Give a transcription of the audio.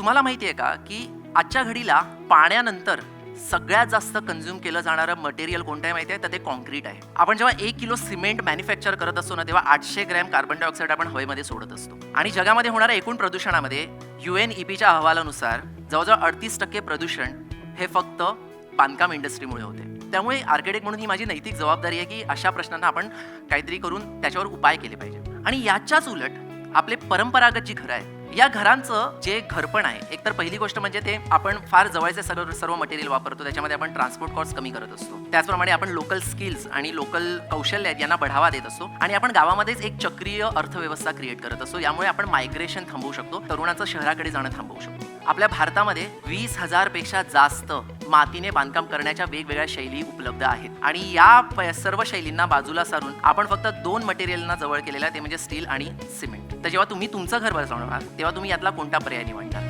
तुम्हाला माहिती आहे का की आजच्या घडीला पाण्यानंतर सगळ्यात जास्त कन्झ्युम केलं जाणारं मटेरियल कोणतं आहे माहिती आहे? तर ते कॉन्क्रीट आहे. आपण जेव्हा एक किलो सिमेंट मॅन्युफॅक्चर करत असतो ना तेव्हा आठशे ग्रॅम कार्बन डायऑक्साईड आपण हवेमध्ये सोडत असतो. आणि जगामध्ये होणाऱ्या एकूण प्रदूषणामध्ये यू एन ईपीच्या अहवालानुसार जवळजवळ अडतीस टक्के प्रदूषण हे फक्त बांधकाम इंडस्ट्रीमुळे होते. त्यामुळे आर्किटेक्ट म्हणून ही माझी नैतिक जबाबदारी आहे की अशा प्रश्नांना आपण काहीतरी करून त्याच्यावर उपाय केले पाहिजे. आणि याच्याच उलट आपले परंपरागत जी घरं आहेत या घरांचं जे घरपण आहे एक तर पहिली गोष्ट म्हणजे ते आपण फार जवळचे सर्व सर्व मटेरियल वापरतो त्याच्यामध्ये आपण ट्रान्सपोर्ट कॉस्ट कमी करत असतो. त्याचप्रमाणे आपण लोकल स्किल्स आणि लोकल कौशल्य आहेत यांना बढावा देत असतो आणि आपण गावामध्येच एक चक्रीय अर्थव्यवस्था क्रिएट करत असतो यामुळे आपण मायग्रेशन थांबवू शकतो तरुणाचं शहराकडे जाणं थांबवू शकतो. आपल्या भारतामध्ये वीस हजारपेक्षा जास्त मातीने बांधकाम करण्याच्या वेगवेगळ्या शैली उपलब्ध आहेत. आणि या सर्व शैलींना बाजूला सारून आपण फक्त दोन मटेरियलना जवळ केलेलं आहे ते म्हणजे स्टील आणि सिमेंट. तर जेव्हा तुम्ही तुमचं घर बसवणार तेव्हा तुम्ही यातला कोणता पर्याय निवडणार?